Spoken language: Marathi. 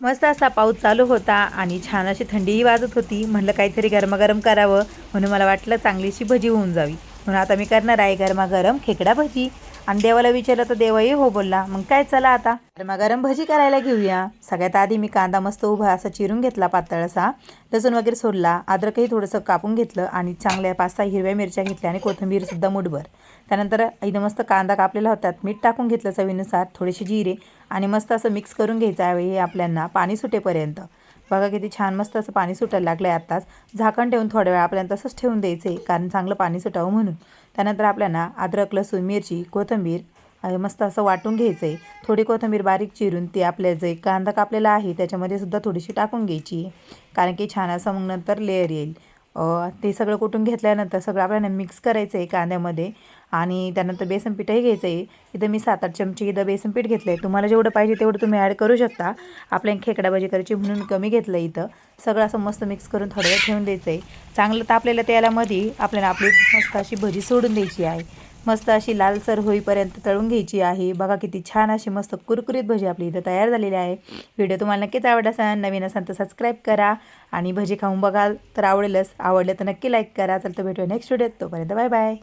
मस्त असा पाऊस चालू होता आणि छान अशी थंडीही वाजत होती. म्हणलं काहीतरी गरमागरम करावं. म्हणून मला वाटलं चांगलीशी भजी होऊन जावी. म्हणून आता मी करणार आहे गरमागरम खेकडा भजी. आणि देवाला विचारलं तर देवाही हो बोलला. मग काय चला आता? गरमागरम भजी करायला घेऊया. सगळ्यात आधी मी कांदा मस्त उभा असा चिरून घेतला पातळ असा लसूण वगैरे सोडला. अद्रकही थोडंसं कापून घेतलं आणि चांगल्या पाच सहा हिरव्या मिरच्या घेतल्या आणि कोथिंबीरसुद्धा मुठभर. त्यानंतर एकदम मस्त कांदा कापलेला होता. मीठ टाकून घेतलं चवीनुसार थोडेसे जिरे आणि मस्त असं मिक्स करून घ्यायचं आहे आपल्यांना. पाणी सुटेपर्यंत. बघा किती छान मस्त असं पाणी सुटायला लागलं आहे आत्ताच. झाकण ठेवून थोड्या वेळ आपल्याला तसंच ठेवून द्यायचं आहे कारण चांगलं पाणी सुटावं म्हणून. त्यानंतर आपल्याला अद्रक लसूण मिरची कोथिंबीर मस्त असं वाटून घ्यायचं आहे थोडी कोथिंबीर बारीक चिरून ते आपल्या जे कांदा कापलेला आहे त्याच्यामध्ये सुद्धा थोडीशी टाकून घ्यायची. कारण की छान असं मग नंतर लेअर येईल. ते सगळं कुठून घेतल्यानंतर सगळं आपल्याला मिक्स करायचं आहे कांद्यामध्ये. आणि त्यानंतर बेसन पीठही घ्यायचं आहे इथं मी सात आठ चमचे इथं बेसन पीठ घेतलं आहे तुम्हाला जेवढं पाहिजे तेवढं तुम्ही ॲड करू शकता. आपल्या खेकडा भाजी करायची म्हणून कमी घेतलं इथं. सगळं असं मस्त मिक्स करून थोडं वेळ ठेवून द्यायचं आहे चांगलं तापलेलं तेलामध्ये आपल्याला आपली मस्त अशी भजी सोडून द्यायची आहे. मस्त अशी लालसर होईपर्यंत तळून घ्यायची आहे. बघा किती छान अशी मस्त कुरकुरीत भजी आपली इथं तयार झालेली आहे. व्हिडिओ तुम्हाला नक्कीच आवडत असाल नवीन असाल तर सबस्क्राईब करा आणि भजी खाऊन बघाल तर आवडेलच. आवडलं तर नक्की लाईक करा. चल तर भेटूया नेक्स्ट व्हिडिओत तोपर्यंत बाय बाय